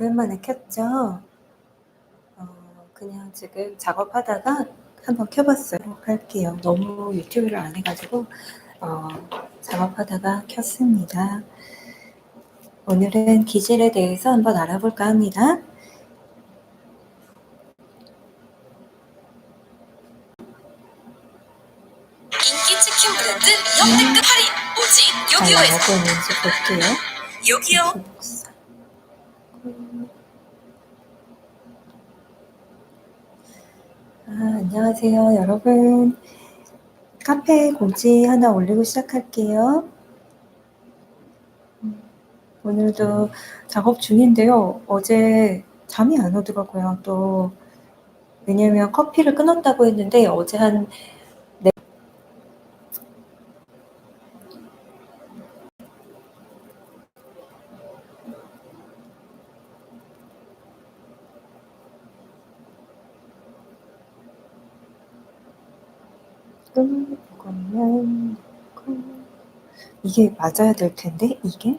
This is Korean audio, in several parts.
오랜만에 켰죠? 어, 그냥 지금 작업하다가 한번 켜봤어요. 할게요. 너무 유튜브를 안 해가지고 어, 작업하다가 켰습니다. 오늘은 기질에 대해서 한번 알아볼까 합니다. 인기 치킨 브랜드 역대급 할인 오직 잘 요기요에서. 요기요 기록사. 아, 안녕하세요, 여러분. 카페 공지 하나 올리고 시작할게요. 음, 오늘도 작업 중인데요. 어제 잠이 안 오더라고요. 또 왜냐면 커피를 끊었다고 했는데 어제 한 끊으면 이게 맞아야 될 텐데 이게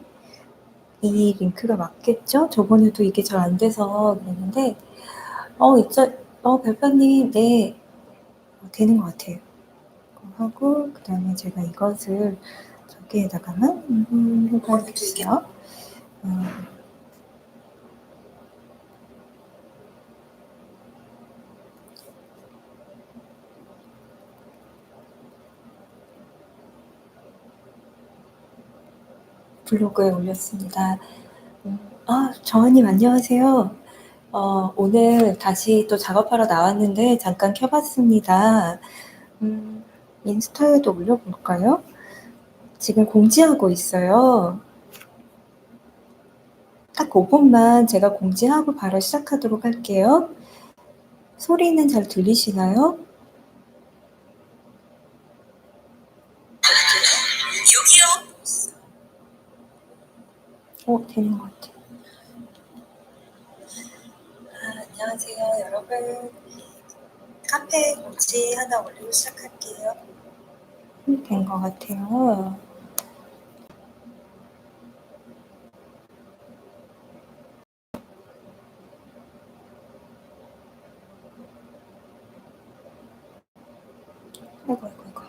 이 링크가 맞겠죠? 저번에도 이게 잘 안 돼서 그랬는데 어 있죠? 어 별표님 네 어, 되는 것 같아요. 하고 그 다음에 제가 이것을 저기에다가만 음, 해봐주세요. 어, 블로그에 올렸습니다. 음, 아, 정아님 안녕하세요. 어, 오늘 다시 또 작업하러 나왔는데 잠깐 켜봤습니다. 음, 인스타에도 올려볼까요? 지금 공지하고 있어요. 딱 5분만 제가 공지하고 바로 시작하도록 할게요. 소리는 잘 들리시나요 어, 되는 것 같아요. 아, 안녕하세요, 여러분. 카페 공지 하나 올리고 시작할게요. 음, 된것 같아요. 아이고, 아이고, 아이고.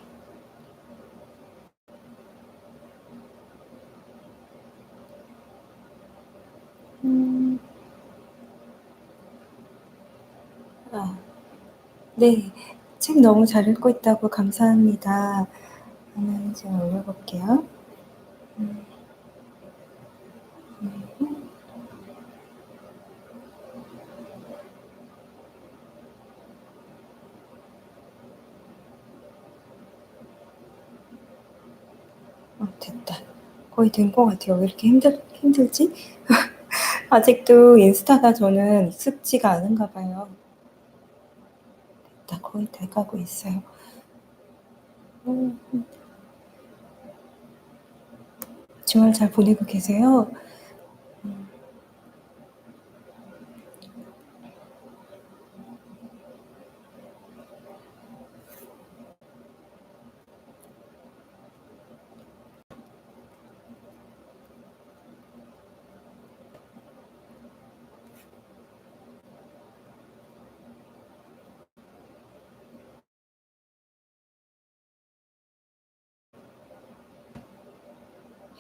음. 아, 네. 책 너무 잘 읽고 있다고 감사합니다. 하나 제가 올려볼게요. 음. 음. 어, 됐다. 거의 된 것 같아요. 왜 이렇게 힘들, 힘들지? 아직도 인스타가 저는 익숙지가 않은가 봐요. 거의 돼가고 있어요. 음. 주말 잘 보내고 계세요? 음.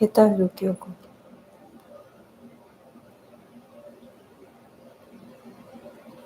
배달 요기요거.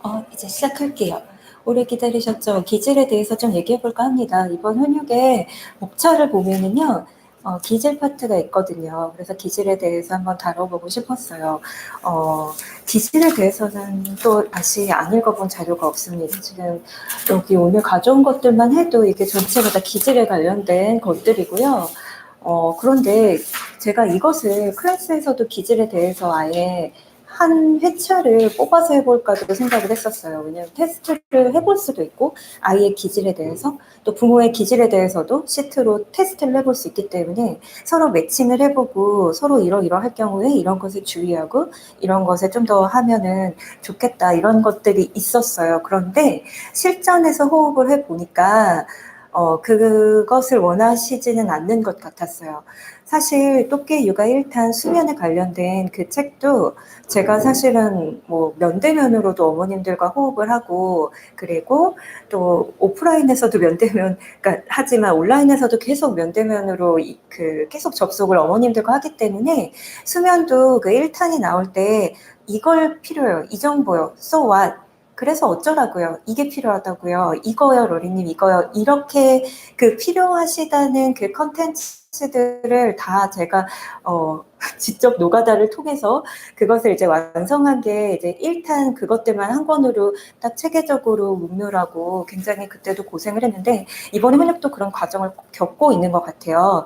어, 이제 시작할게요. 오래 기다리셨죠? 기질에 대해서 좀 얘기해 볼까 합니다. 이번 훈육에 목차를 보면은요, 어, 기질 파트가 있거든요. 그래서 기질에 대해서 한번 다뤄보고 싶었어요. 어, 기질에 대해서는 또 다시 안 읽어본 자료가 없습니다. 지금 여기 오늘 가져온 것들만 해도 이게 전체가 다 기질에 관련된 것들이고요. 어, 그런데 제가 이것을 클래스에서도 기질에 대해서 아예 한 회차를 뽑아서 해볼까도 생각을 했었어요. 왜냐하면 테스트를 해볼 수도 있고 아이의 기질에 대해서 또 부모의 기질에 대해서도 시트로 테스트를 해볼 수 있기 때문에 서로 매칭을 해보고 서로 이러이러 할 경우에 이런 것을 주의하고 이런 것에 좀 더 하면은 좋겠다 이런 것들이 있었어요. 그런데 실전에서 호흡을 해보니까 어, 그것을 원하시지는 않는 것 같았어요. 사실 똑개 육아 1탄 수면에 관련된 그 책도 제가 사실은 뭐 면대면으로도 어머님들과 호흡을 하고 그리고 또 오프라인에서도 면대면 그러니까 하지만 온라인에서도 계속 면대면으로 이- 그 계속 접속을 어머님들과 하기 때문에 수면도 그 1탄이 나올 때 이걸 필요해요. 이 정보요. So what? 그래서 어쩌라고요? 이게 필요하다고요. 이거요, 로리님, 이거요. 이렇게 그 필요하시다는 그 컨텐츠 들을 다 제가 어 직접 노가다를 통해서 그것을 이제 완성한 게 이제 1탄 그것들만 한 권으로 딱 체계적으로 묶느라고 굉장히 그때도 고생을 했는데 이번에 훈육도 그런 과정을 겪고 있는 것 같아요.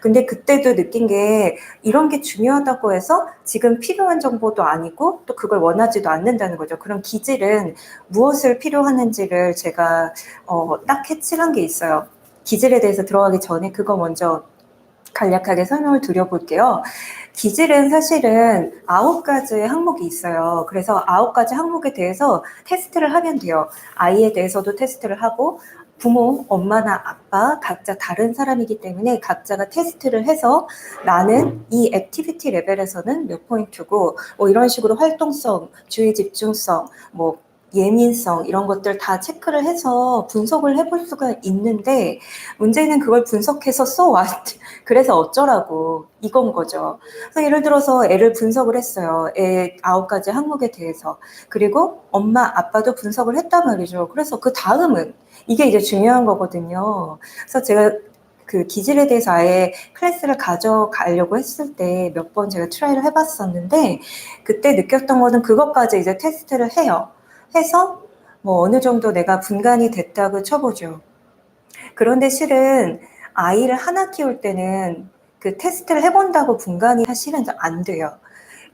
근데 그때도 느낀 게 이런 게 중요하다고 해서 지금 필요한 정보도 아니고 또 그걸 원하지도 않는다는 거죠. 그런 기질은 무엇을 필요하는지를 제가 어, 딱 해칠한 게 있어요. 기질에 대해서 들어가기 전에 그거 먼저 간략하게 설명을 드려볼게요. 기질은 사실은 아홉 가지의 항목이 있어요. 그래서 아홉 가지 항목에 대해서 테스트를 하면 돼요. 아이에 대해서도 테스트를 하고 부모, 엄마나 아빠 각자 다른 사람이기 때문에 각자가 테스트를 해서 나는 이 액티비티 레벨에서는 몇 포인트고 뭐 이런 식으로 활동성, 주의 집중성, 뭐 예민성 이런 것들 다 체크를 해서 분석을 해볼 수가 있는데 문제는 그걸 분석해서 what? 그래서 어쩌라고 이건 거죠. 그래서 예를 들어서 애를 분석을 했어요. 애 아홉 가지 항목에 대해서. 그리고 엄마, 아빠도 분석을 했단 말이죠. 그래서 그 다음은 이게 이제 중요한 거거든요. 그래서 제가 그 기질에 대해서 아예 클래스를 가져가려고 했을 때 몇 번 제가 트라이를 해봤었는데 그때 느꼈던 거는 그것까지 이제 테스트를 해요. 해서 뭐 어느 정도 내가 분간이 됐다고 쳐보죠. 그런데 실은 아이를 하나 키울 때는 그 테스트를 해본다고 분간이 사실은 안 돼요.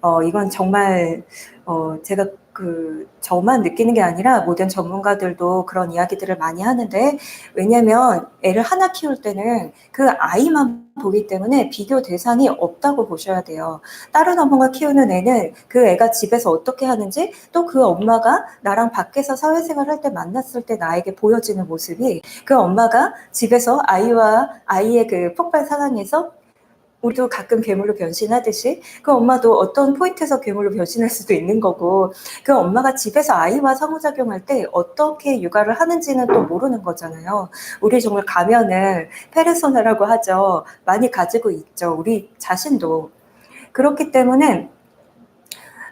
어, 이건 정말, 어, 제가 그, 저만 느끼는 게 아니라 모든 전문가들도 그런 이야기들을 많이 하는데, 왜냐면 애를 하나 키울 때는 그 아이만 보기 때문에 비교 대상이 없다고 보셔야 돼요. 다른 엄마가 키우는 애는 그 애가 집에서 어떻게 하는지, 또 그 엄마가 나랑 밖에서 사회생활 할 때 만났을 때 나에게 보여지는 모습이 그 엄마가 집에서 아이와 아이의 그 폭발 상황에서 우리도 가끔 괴물로 변신하듯이 그 엄마도 어떤 포인트에서 괴물로 변신할 수도 있는 거고 그 엄마가 집에서 아이와 상호작용할 때 어떻게 육아를 하는지는 또 모르는 거잖아요. 우리 정말 가면을 페르소나라고 하죠. 많이 가지고 있죠. 우리 자신도. 그렇기 때문에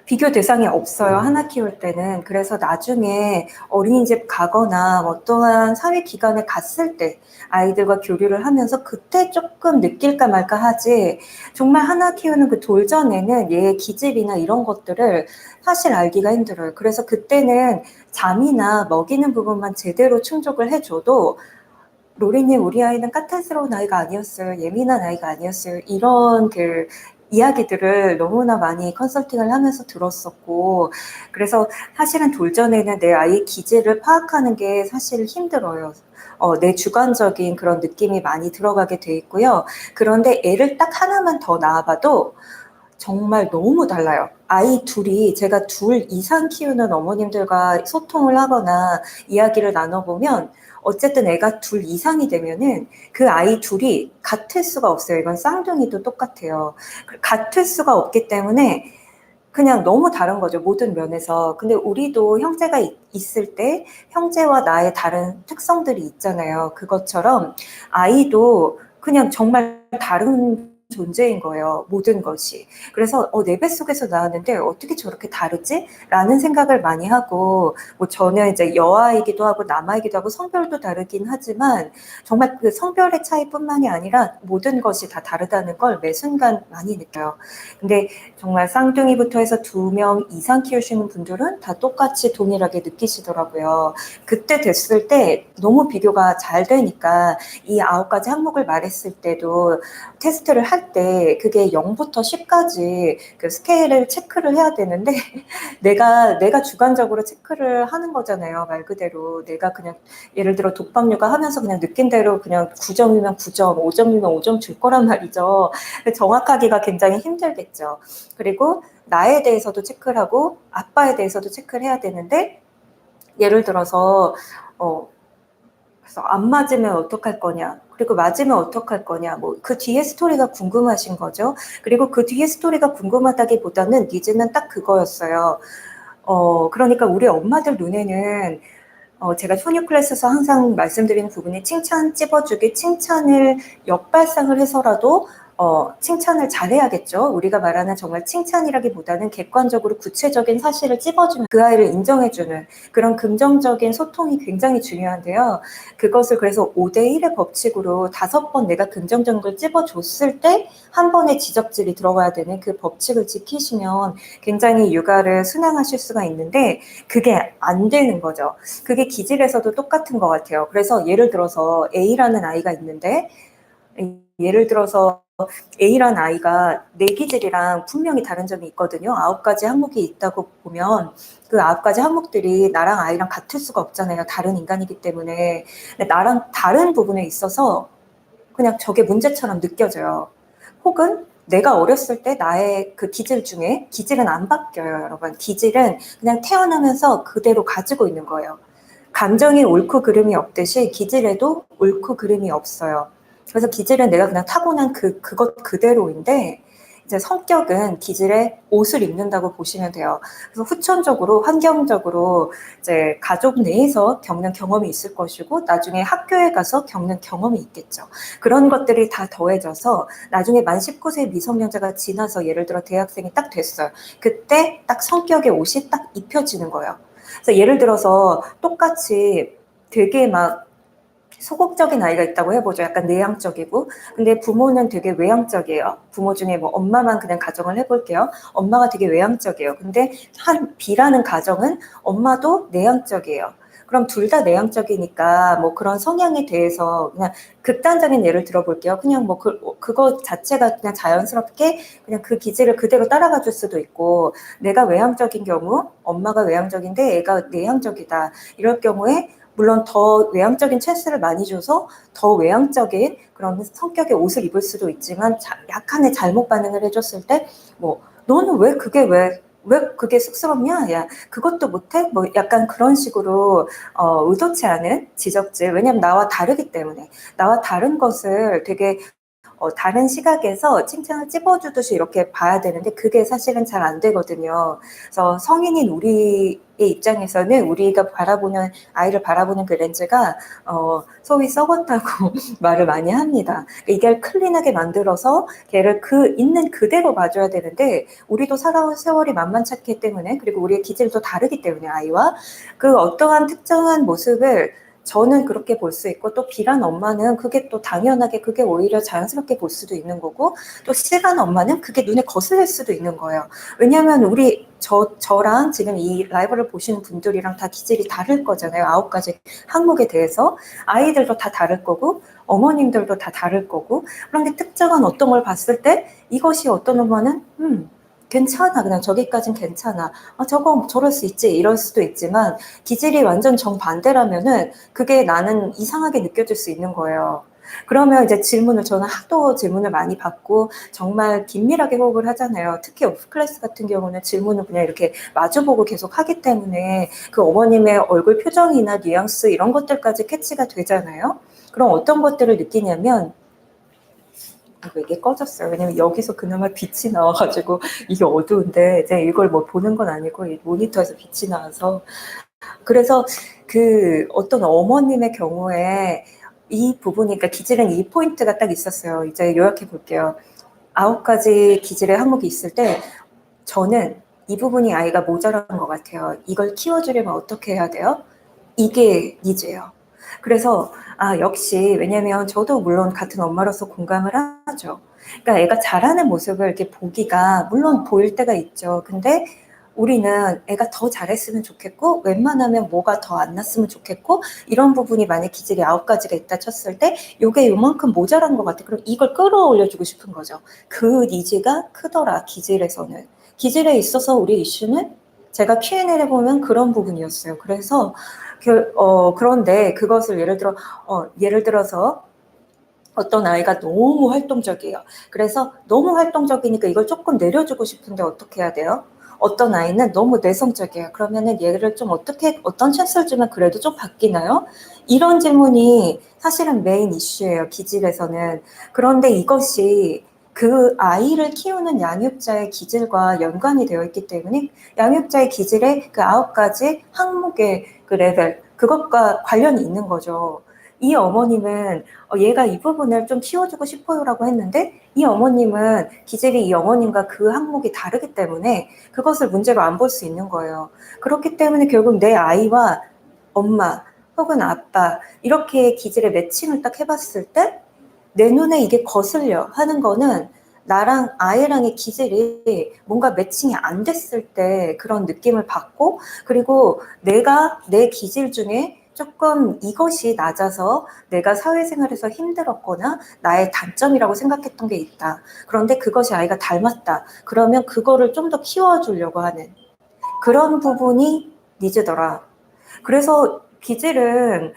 비교 대상이 없어요. 하나 키울 때는. 그래서 나중에 어린이집 가거나 어떠한 사회 기관에 갔을 때 아이들과 교류를 하면서 그때 조금 느낄까 말까 하지 정말 하나 키우는 그 돌전에는 얘의 기질이나 이런 것들을 사실 알기가 힘들어요. 그래서 그때는 잠이나 먹이는 부분만 제대로 충족을 해줘도 로리님 우리 아이는 까탈스러운 아이가 아니었어요. 예민한 아이가 아니었어요. 이런 그 이야기들을 너무나 많이 컨설팅을 하면서 들었었고 그래서 사실은 돌전에는 내 아이의 기질을 파악하는 게 사실 힘들어요. 어, 내 주관적인 그런 느낌이 많이 들어가게 돼 있고요. 그런데 애를 딱 하나만 더 낳아봐도 정말 너무 달라요. 아이 둘이 제가 둘 이상 키우는 어머님들과 소통을 하거나 이야기를 나눠보면 어쨌든 애가 둘 이상이 되면은 그 아이 둘이 같을 수가 없어요. 이건 쌍둥이도 똑같아요. 같을 수가 없기 때문에 그냥 너무 다른 거죠. 모든 면에서. 근데 우리도 형제가 있- 있을 때 형제와 나의 다른 특성들이 있잖아요. 그것처럼 아이도 그냥 정말 다른 존재인 거예요. 모든 것이. 그래서 어, 내 뱃속에서 나왔는데 어떻게 저렇게 다르지? 라는 생각을 많이 하고 뭐 저는 이제 여아이기도 하고 남아이기도 하고 성별도 다르긴 하지만 정말 그 성별의 차이뿐만이 아니라 모든 것이 다 다르다는 걸 매 순간 많이 느껴요. 근데 정말 쌍둥이부터 해서 두 명 이상 키우시는 분들은 다 똑같이 동일하게 느끼시더라고요. 그때 됐을 때 너무 비교가 잘 되니까 이 아홉 가지 항목을 말했을 때도 테스트를 할 때 그게 0부터 10까지 그 스케일을 체크를 해야 되는데 내가 내가 주관적으로 체크를 하는 거잖아요. 말 그대로 내가 그냥 예를 들어 독박육아 하면서 그냥 느낀 대로 그냥 9점이면 9점, 5점이면 5점 줄 거란 말이죠. 정확하기가 굉장히 힘들겠죠. 그리고 나에 대해서도 체크를 하고 아빠에 대해서도 체크를 해야 되는데 예를 들어서 어 그래서 안 맞으면 어떡할 거냐, 그리고 맞으면 어떡할 거냐, 뭐 그 뒤에 스토리가 궁금하신 거죠. 그리고 그 뒤에 스토리가 궁금하다기보다는 니즈는 딱 그거였어요. 어, 그러니까 우리 엄마들 눈에는 어, 제가 소녀 클래스에서 항상 말씀드리는 부분이 칭찬 찝어주기, 칭찬을 역발상을 해서라도 어, 칭찬을 잘해야겠죠. 우리가 말하는 정말 칭찬이라기보다는 객관적으로 구체적인 사실을 찝어주면 그 아이를 인정해주는 그런 긍정적인 소통이 굉장히 중요한데요. 그것을 그래서 5대1의 법칙으로 다섯 번 내가 긍정적인 걸 찝어줬을 때 한 번의 지적질이 들어가야 되는 그 법칙을 지키시면 굉장히 육아를 순항하실 수가 있는데 그게 안 되는 거죠. 그게 기질에서도 똑같은 것 같아요. 그래서 예를 들어서 A라는 아이가 있는데 예를 들어서 A라는 아이가 내 기질이랑 분명히 다른 점이 있거든요. 아홉 가지 항목이 있다고 보면 그 아홉 가지 항목들이 나랑 아이랑 같을 수가 없잖아요. 다른 인간이기 때문에. 나랑 다른 부분에 있어서 그냥 저게 문제처럼 느껴져요. 혹은 내가 어렸을 때 나의 그 기질 중에 기질은 안 바뀌어요, 여러분. 기질은 그냥 태어나면서 그대로 가지고 있는 거예요. 감정이 옳고 그름이 없듯이 기질에도 옳고 그름이 없어요. 그래서 기질은 내가 그냥 타고난 그, 그것 그대로인데, 이제 성격은 기질에 옷을 입는다고 보시면 돼요. 그래서 후천적으로, 환경적으로, 이제 가족 내에서 겪는 경험이 있을 것이고, 나중에 학교에 가서 겪는 경험이 있겠죠. 그런 것들이 다 더해져서, 나중에 만 19세 미성년자가 지나서, 예를 들어 대학생이 딱 됐어요. 그때 딱 성격의 옷이 딱 입혀지는 거예요. 그래서 예를 들어서 똑같이 되게 막 소극적인 아이가 있다고 해보죠. 약간 내향적이고. 근데 부모는 되게 외향적이에요. 부모 중에 뭐 엄마만 그냥 가정을 해볼게요. 엄마가 되게 외향적이에요. 근데 한 B라는 가정은 엄마도 내향적이에요. 그럼 둘 다 내향적이니까 뭐 그런 성향에 대해서 그냥 극단적인 예를 들어볼게요. 그냥 뭐 그, 그거 자체가 그냥 자연스럽게 그냥 그 기질을 그대로 따라가 줄 수도 있고 내가 외향적인 경우 엄마가 외향적인데 애가 내향적이다. 이럴 경우에 물론 더 외향적인 찬스를 많이 줘서 더 외향적인 그런 성격의 옷을 입을 수도 있지만 자, 약간의 잘못 반응을 해줬을 때 뭐 너는 왜 그게 왜왜 그게 쑥스럽냐? 야, 그것도 못해? 뭐 약간 그런 식으로 어, 의도치 않은 지적질. 왜냐면 나와 다르기 때문에 나와 다른 것을 되게 어, 다른 시각에서 칭찬을 찝어주듯이 이렇게 봐야 되는데 그게 사실은 잘 안 되거든요. 그래서 성인인 우리의 입장에서는 우리가 바라보는 아이를 바라보는 그 렌즈가 어, 소위 썩었다고 말을 많이 합니다. 이걸 클린하게 만들어서 걔를 그 있는 그대로 봐줘야 되는데 우리도 살아온 세월이 만만찮기 때문에 그리고 우리의 기질도 다르기 때문에 아이와 그 어떠한 특정한 모습을 저는 그렇게 볼 수 있고 또 B란 엄마는 그게 또 당연하게 그게 오히려 자연스럽게 볼 수도 있는 거고 또 C란 엄마는 그게 눈에 거슬릴 수도 있는 거예요. 왜냐하면 우리 저 저랑 지금 이 라이브를 보시는 분들이랑 다 기질이 다를 거잖아요. 아홉 가지 항목에 대해서 아이들도 다 다를 거고 어머님들도 다 다를 거고 그런데 특정한 어떤 걸 봤을 때 이것이 어떤 엄마는 음 괜찮아. 그냥 저기까진 괜찮아. 아, 저거 저럴 수 있지. 이럴 수도 있지만 기질이 완전 정반대라면은 그게 나는 이상하게 느껴질 수 있는 거예요. 그러면 이제 질문을 저는 하도 질문을 많이 받고 정말 긴밀하게 호흡을 하잖아요. 특히 오프 클래스 같은 경우는 질문을 그냥 이렇게 마주보고 계속 하기 때문에 그 어머님의 얼굴 표정이나 뉘앙스 이런 것들까지 캐치가 되잖아요. 그럼 어떤 것들을 느끼냐면 아이고 이게 꺼졌어요. 왜냐면 여기서 그나마 빛이 나와가지고 이게 어두운데 이제 이걸 뭐 보는 건 아니고 이 모니터에서 빛이 나와서 그래서 그 어떤 어머님의 경우에 이 부분이 그러니까 기질은 이 포인트가 딱 있었어요. 이제 요약해 볼게요. 아홉 가지 기질의 항목이 있을 때 저는 이 부분이 아이가 모자란 것 같아요. 이걸 키워주려면 어떻게 해야 돼요? 이게 니즈예요. 그래서 아 역시 왜냐면 저도 물론 같은 엄마로서 공감을 하죠. 그러니까 애가 잘하는 모습을 이렇게 보기가 물론 보일 때가 있죠. 근데 우리는 애가 더 잘했으면 좋겠고 웬만하면 뭐가 더 안 났으면 좋겠고 이런 부분이 만약 기질이 아홉 가지가 있다 쳤을 때 요게 요만큼 모자란 것 같아. 그럼 이걸 끌어올려주고 싶은 거죠. 그 니즈가 크더라 기질에서는. 기질에 있어서 우리 이슈는 제가 Q&A를 해보면 그런 부분이었어요. 그래서 그, 어, 그런데 그것을 예를 들어 어, 예를 들어서 어떤 아이가 너무 활동적이에요. 그래서 너무 활동적이니까 이걸 조금 내려주고 싶은데 어떻게 해야 돼요? 어떤 아이는 너무 내성적이에요. 그러면은 얘를 좀 어떻게 어떤 찬스를 주면 그래도 좀 바뀌나요? 이런 질문이 사실은 메인 이슈예요. 기질에서는. 그런데 이것이 그 아이를 키우는 양육자의 기질과 연관이 되어 있기 때문에 양육자의 기질의 그 아홉 가지 항목의 그 레벨 그것과 관련이 있는 거죠. 이 어머님은 어, 얘가 이 부분을 좀 키워주고 싶어요라고 했는데 이 어머님은 기질이 이 어머님과 그 항목이 다르기 때문에 그것을 문제로 안 볼 수 있는 거예요. 그렇기 때문에 결국 내 아이와 엄마 혹은 아빠 이렇게 기질의 매칭을 딱 해봤을 때 내 눈에 이게 거슬려 하는 거는 나랑 아이랑의 기질이 뭔가 매칭이 안 됐을 때 그런 느낌을 받고 그리고 내가 내 기질 중에 조금 이것이 낮아서 내가 사회생활에서 힘들었거나 나의 단점이라고 생각했던 게 있다. 그런데 그것이 아이가 닮았다. 그러면 그거를 좀 더 키워주려고 하는 그런 부분이 니즈더라. 그래서 기질은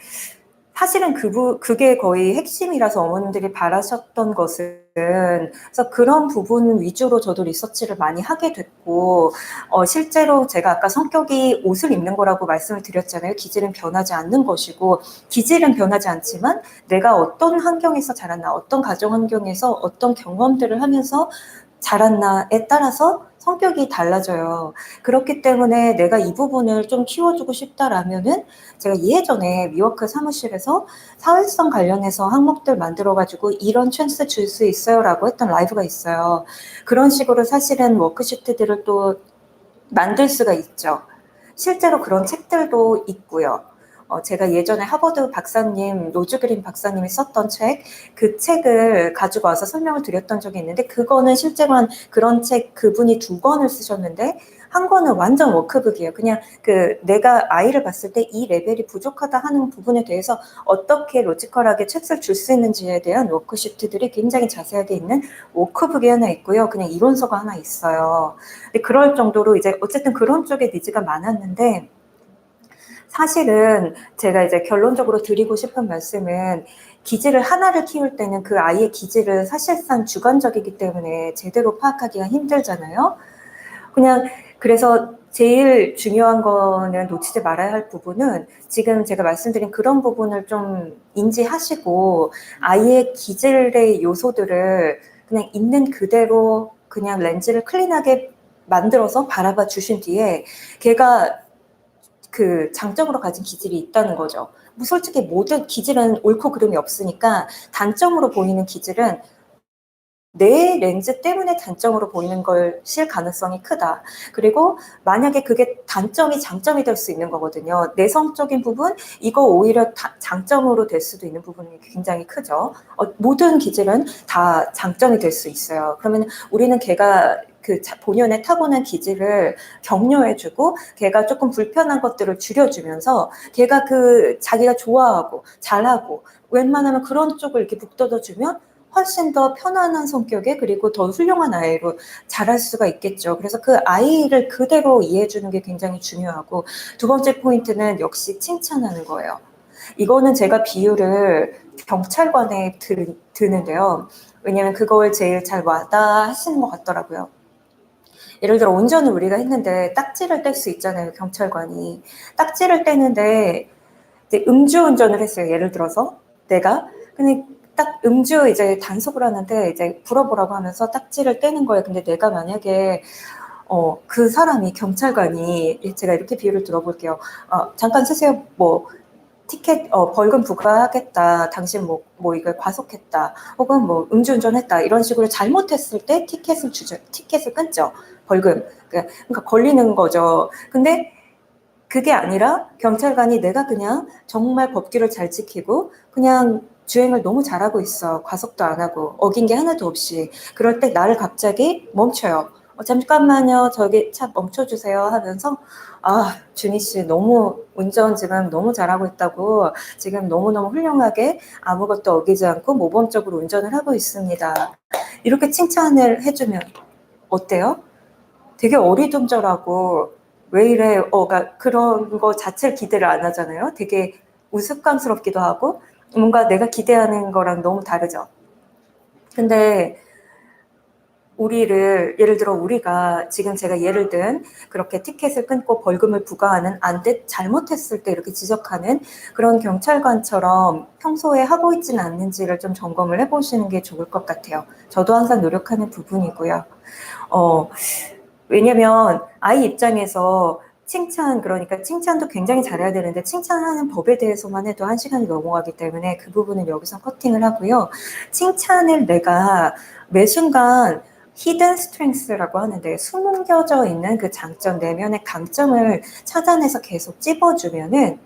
사실은 그 부, 그게 거의 핵심이라서 어머님들이 바라셨던 것은 그래서 그런 부분 위주로 저도 리서치를 많이 하게 됐고 어, 실제로 제가 아까 성격이 옷을 입는 거라고 말씀을 드렸잖아요. 기질은 변하지 않는 것이고 기질은 변하지 않지만 내가 어떤 환경에서 자랐나 어떤 가정 환경에서 어떤 경험들을 하면서 자랐나에 따라서 성격이 달라져요. 그렇기 때문에 내가 이 부분을 좀 키워주고 싶다라면은 제가 예전에 미워크 사무실에서 사회성 관련해서 항목들 만들어가지고 이런 찬스 줄 수 있어요라고 했던 라이브가 있어요. 그런 식으로 사실은 워크시트들을 또 만들 수가 있죠. 실제로 그런 책들도 있고요. 어, 제가 예전에 하버드 박사님, 노즈그린 박사님이 썼던 책, 그 책을 가지고 와서 설명을 드렸던 적이 있는데, 그거는 실제로 한 그런 책 그분이 두 권을 쓰셨는데, 한 권은 완전 워크북이에요. 그냥 그 내가 아이를 봤을 때 이 레벨이 부족하다 하는 부분에 대해서 어떻게 로지컬하게 책을 줄 수 있는지에 대한 워크시트들이 굉장히 자세하게 있는 워크북이 하나 있고요. 그냥 이론서가 하나 있어요. 근데 그럴 정도로 이제 어쨌든 그런 쪽에 니즈가 많았는데, 사실은 제가 이제 결론적으로 드리고 싶은 말씀은 기질을 하나를 키울 때는 그 아이의 기질을 사실상 주관적이기 때문에 제대로 파악하기가 힘들잖아요. 그냥 그래서 제일 중요한 거는 놓치지 말아야 할 부분은 지금 제가 말씀드린 그런 부분을 좀 인지하시고 아이의 기질의 요소들을 그냥 있는 그대로 그냥 렌즈를 클린하게 만들어서 바라봐 주신 뒤에 걔가 그 장점으로 가진 기질이 있다는 거죠. 뭐 솔직히 모든 기질은 옳고 그름이 없으니까 단점으로 보이는 기질은 내 렌즈 때문에 단점으로 보이는 걸실 가능성이 크다. 그리고 만약에 그게 단점이 장점이 될 수 있는 거거든요. 내성적인 부분, 이거 오히려 다- 장점으로 될 수도 있는 부분이 굉장히 크죠. 어, 모든 기질은 다 장점이 될 수 있어요. 그러면 우리는 걔가 그 자- 본연의 타고난 기질을 격려해주고 걔가 조금 불편한 것들을 줄여주면서 걔가 그 자기가 좋아하고 잘하고 웬만하면 그런 쪽을 이렇게 북돋아주면 훨씬 더 편안한 성격에 그리고 더 훌륭한 아이로 자랄 수가 있겠죠. 그래서 그 아이를 그대로 이해해 주는 게 굉장히 중요하고 두 번째 포인트는 역시 칭찬하는 거예요. 이거는 제가 비유를 경찰관에 드, 드는데요. 왜냐면 그걸 제일 잘 와다 하시는 것 같더라고요. 예를 들어 운전을 우리가 했는데 딱지를 뗄 수 있잖아요, 경찰관이. 딱지를 떼는데 이제 음주운전을 했어요, 예를 들어서. 내가. 근데 딱 음주 이제 단속을 하는데 이제 불어보라고 하면서 딱지를 떼는 거예요. 근데 내가 만약에 어, 그 사람이 경찰관이 제가 이렇게 비유를 들어볼게요. 어, 잠깐 쓰세요. 뭐 티켓 어, 벌금 부과하겠다. 당신 뭐, 뭐 이걸 과속했다. 혹은 뭐 음주운전했다. 이런 식으로 잘못했을 때 티켓을 주죠. 티켓을 끊죠. 벌금. 그러니까, 그러니까 걸리는 거죠. 근데 그게 아니라 경찰관이 내가 그냥 정말 법규를 잘 지키고 그냥 주행을 너무 잘하고 있어. 과속도 안 하고 어긴 게 하나도 없이. 그럴 때 나를 갑자기 멈춰요. 어, 잠깐만요. 저기 차 멈춰주세요 하면서 아 준희 씨 너무 운전 지금 너무 잘하고 있다고 지금 너무너무 훌륭하게 아무것도 어기지 않고 모범적으로 운전을 하고 있습니다. 이렇게 칭찬을 해주면 어때요? 되게 어리둥절하고 왜 이래? 어, 그러니까 그런 거 자체를 기대를 안 하잖아요. 되게 우스꽝스럽기도 하고 뭔가 내가 기대하는 거랑 너무 다르죠. 근데 우리를 예를 들어 우리가 지금 제가 예를 든 그렇게 티켓을 끊고 벌금을 부과하는 안돼 잘못했을 때 이렇게 지적하는 그런 경찰관처럼 평소에 하고 있지는 않는지를 좀 점검을 해보시는 게 좋을 것 같아요. 저도 항상 노력하는 부분이고요. 어, 왜냐면 아이 입장에서 칭찬 그러니까 칭찬도 굉장히 잘해야 되는데 칭찬하는 법에 대해서만 해도 한 시간이 넘어가기 때문에 그 부분은 여기서 커팅을 하고요. 칭찬을 내가 매 순간 히든 스트렝스라고 하는데 숨겨져 있는 그 장점 내면의 강점을 찾아내서 계속 찝어주면은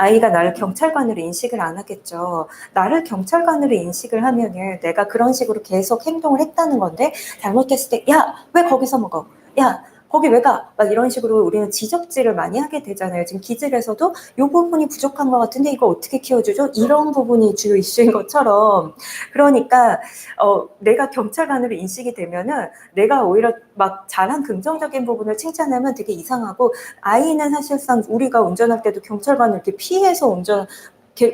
아이가 나를 경찰관으로 인식을 안 하겠죠. 나를 경찰관으로 인식을 하면은 내가 그런 식으로 계속 행동을 했다는 건데 잘못했을 때, 야, 왜 거기서 먹어? 야, 거기 왜 가? 막 이런 식으로 우리는 지적질을 많이 하게 되잖아요. 지금 기질에서도 이 부분이 부족한 것 같은데 이거 어떻게 키워주죠? 이런 부분이 주요 이슈인 것처럼. 그러니까, 어, 내가 경찰관으로 인식이 되면은 내가 오히려 막 잘한 긍정적인 부분을 칭찬하면 되게 이상하고 아이는 사실상 우리가 운전할 때도 경찰관을 이렇게 피해서 운전,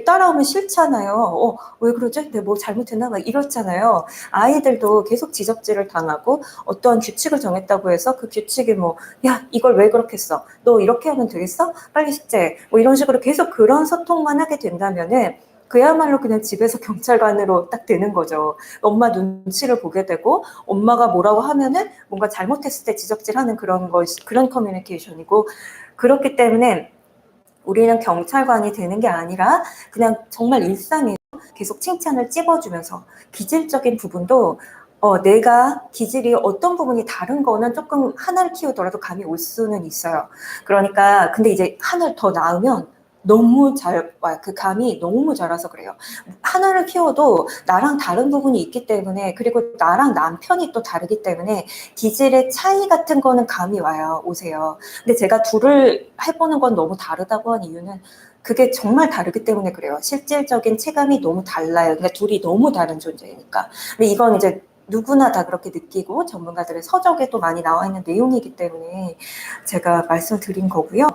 따라오면 싫잖아요. 어, 왜 그러지? 내가 뭐 잘못했나? 막 이렇잖아요. 아이들도 계속 지적질을 당하고 어떠한 규칙을 정했다고 해서 그 규칙이 뭐, 야, 이걸 왜 그렇게 써? 너 이렇게 하면 되겠어? 빨리 식제. 뭐 이런 식으로 계속 그런 소통만 하게 된다면은 그야말로 그냥 집에서 경찰관으로 딱 되는 거죠. 엄마 눈치를 보게 되고 엄마가 뭐라고 하면은 뭔가 잘못했을 때 지적질하는 그런 것 그런 커뮤니케이션이고 그렇기 때문에 우리는 경찰관이 되는 게 아니라 그냥 정말 일상에 계속 칭찬을 찝어주면서 기질적인 부분도 어, 내가 기질이 어떤 부분이 다른 거는 조금 하나를 키우더라도 감이 올 수는 있어요. 그러니까 근데 이제 하나를 더 낳으면 너무 잘. 그 감이 너무 자라서 그래요. 하나를 키워도 나랑 다른 부분이 있기 때문에 그리고 나랑 남편이 또 다르기 때문에 기질의 차이 같은 거는 감이 와요. 오세요. 근데 제가 둘을 해보는 건 너무 다르다고 한 이유는 그게 정말 다르기 때문에 그래요. 실질적인 체감이 너무 달라요. 그러니까 둘이 너무 다른 존재니까. 근데 이건 이제 누구나 다 그렇게 느끼고 전문가들의 서적에도 많이 나와 있는 내용이기 때문에 제가 말씀드린 거고요.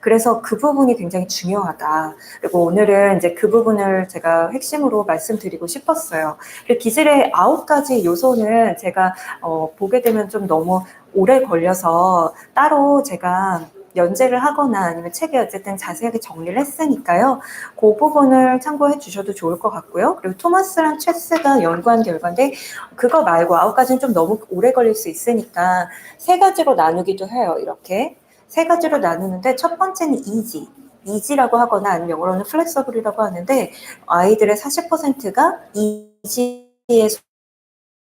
그래서 그 부분이 굉장히 중요하다. 그리고 오늘은 이제 그 부분을 제가 핵심으로 말씀드리고 싶었어요. 그리고 기질의 아홉 가지 요소는 제가 어, 보게 되면 좀 너무 오래 걸려서 따로 제가 연재를 하거나 아니면 책에 어쨌든 자세하게 정리를 했으니까요. 그 부분을 참고해 주셔도 좋을 것 같고요. 그리고 토마스랑 체스가 연구한 결과인데 그거 말고 아홉 가지는 좀 너무 오래 걸릴 수 있으니까 세 가지로 나누기도 해요. 이렇게 세 가지로 나누는데 첫 번째는 이지. 이지라고 하거나 아니면 영어로는 플렉서블이라고 하는데 아이들의 40%가 이지에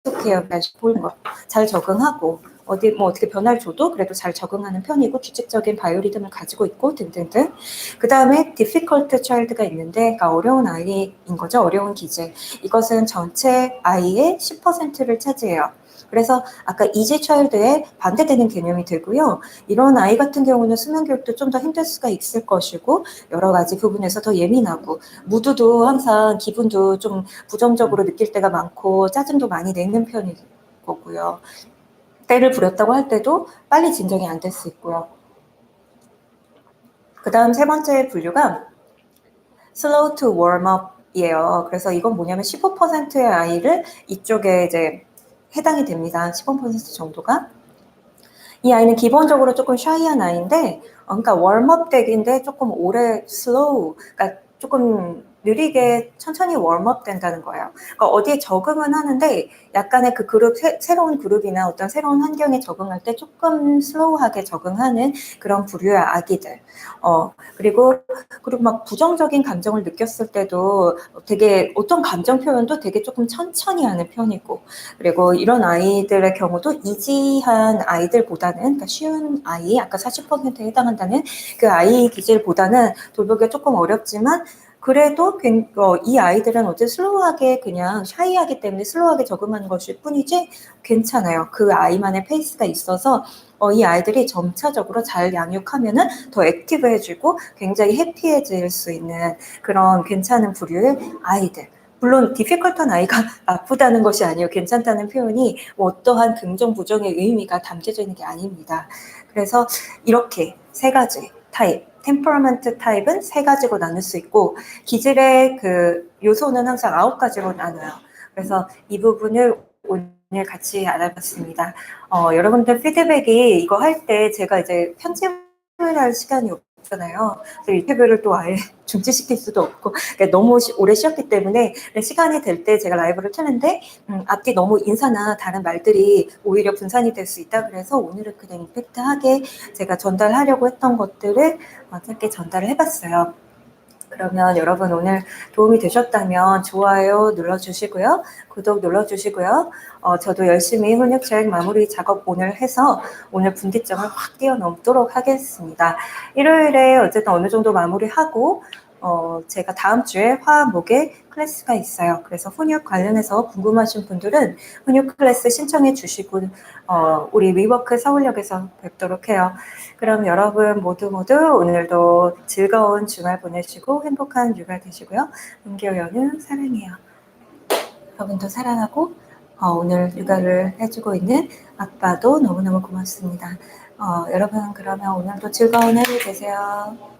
속해요. 잘 적응하고 어디 뭐 어떻게 변화를 줘도 그래도 잘 적응하는 편이고 규칙적인 바이오리듬을 가지고 있고 등등등. 그 다음에 difficult child가 있는데 그러니까 어려운 아이인 거죠. 어려운 기질. 이것은 전체 아이의 10%를 차지해요. 그래서 아까 이지 차일드에 반대되는 개념이 되고요. 이런 아이 같은 경우는 수면 교육도 좀 더 힘들 수가 있을 것이고 여러 가지 부분에서 더 예민하고 무드도 항상 기분도 좀 부정적으로 느낄 때가 많고 짜증도 많이 내는 편인 거고요. 때를 부렸다고 할 때도 빨리 진정이 안 될 수 있고요. 그 다음 세 번째 분류가 slow to warm up이에요. 그래서 이건 뭐냐면 15%의 아이를 이쪽에 이제 해당이 됩니다. 15% 정도가. 이 아이는 기본적으로 조금 샤이한 아이인데, 어, 그러니까 웜업 덱인데 조금 오래 slow, 그러니까 조금 느리게 천천히 웜업 된다는 거예요. 그러니까 어디에 적응은 하는데 약간의 그 그룹 새, 로운 그룹이나 어떤 새로운 환경에 적응할 때 조금 슬로우하게 적응하는 그런 부류의 아기들. 어 그리고 그리고 막 부정적인 감정을 느꼈을 때도 되게 어떤 감정 표현도 되게 조금 천천히 하는 편이고 그리고 이런 아이들의 경우도 이지한 아이들보다는 그러니까 쉬운 아이 아까 40%에 해당한다는 그 아이 기질보다는 돌보기가 조금 어렵지만 그래도 괜- 어, 이 아이들은 어째 슬로우하게 그냥 샤이하기 때문에 슬로우하게 적응하는 것일 뿐이지 괜찮아요. 그 아이만의 페이스가 있어서 어, 이 아이들이 점차적으로 잘 양육하면은 더 액티브해지고 굉장히 해피해질 수 있는 그런 괜찮은 부류의 아이들. 물론 디피컬트한 아이가 나쁘다는 것이 아니에요. 괜찮다는 표현이 뭐 어떠한 긍정 부정의 의미가 담겨져 있는 게 아닙니다. 그래서 이렇게 세 가지 타입 템퍼먼트 타입은 세 가지로 나눌 수 있고 기질의 그 요소는 항상 아홉 가지로 나눠요. 그래서 이 부분을 오늘 같이 알아봤습니다. 어, 여러분들 피드백이 이거 할 때 제가 이제 편집을 할 시간이 없 잖아요. 그래서 인터뷰를 또 아예 중지시킬 수도 없고 그러니까 너무 시- 오래 쉬었기 때문에 시간이 될 때 제가 라이브를 켜는데 음, 앞뒤 너무 인사나 다른 말들이 오히려 분산이 될 수 있다. 그래서 오늘은 그냥 임팩트하게 제가 전달하려고 했던 것들을 어, 짧게 전달을 해봤어요. 그러면 여러분 오늘 도움이 되셨다면 좋아요 눌러주시고요. 구독 눌러주시고요. 어, 저도 열심히 훈육책 마무리 작업 오늘 해서 오늘 분기점을 확 뛰어넘도록 하겠습니다. 일요일에 어쨌든 어느 정도 마무리하고 어, 제가 다음 주에 화, 목에 클래스가 있어요. 그래서 훈육 관련해서 궁금하신 분들은 훈육 클래스 신청해 주시고 어, 우리 위워크 서울역에서 뵙도록 해요. 그럼 여러분 모두 모두 오늘도 즐거운 주말 보내시고 행복한 육아 되시고요. 연우 사랑해요. 여러분도 사랑하고 어, 오늘 육아를 해주고 있는 아빠도 너무너무 고맙습니다. 어, 여러분 그러면 오늘도 즐거운 하루 되세요.